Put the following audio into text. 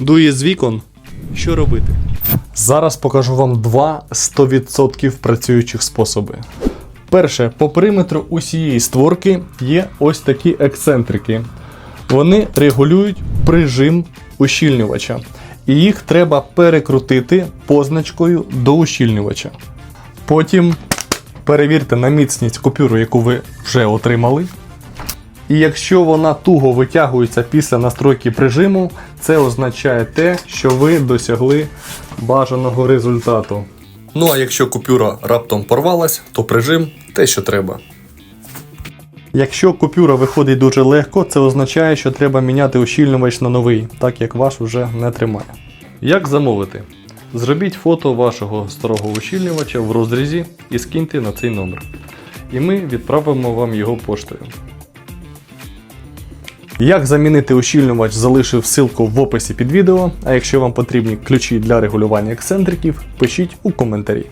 дує з вікон. Що робити? Зараз покажу вам два 100% працюючих способи. Перше, по периметру усієї створки є ось такі ексцентрики. Вони регулюють прижим ущільнювача. І їх треба перекрутити позначкою до ущільнювача. Потім перевірте на міцність купюру, яку ви вже отримали. І якщо вона туго витягується після настройки прижиму, це означає те, що ви досягли бажаного результату. Ну а якщо купюра раптом порвалась, то прижим те, що треба. Якщо купюра виходить дуже легко, це означає, що треба міняти ущільнювач на новий, так як ваш вже не тримає. Як замовити? Зробіть фото вашого старого ущільнювача в розрізі і скиньте на цей номер. І ми відправимо вам його поштою. Як замінити ущільнювач, залишив ссылку в описі під відео. А якщо вам потрібні ключі для регулювання ексцентриків, пишіть у коментарі.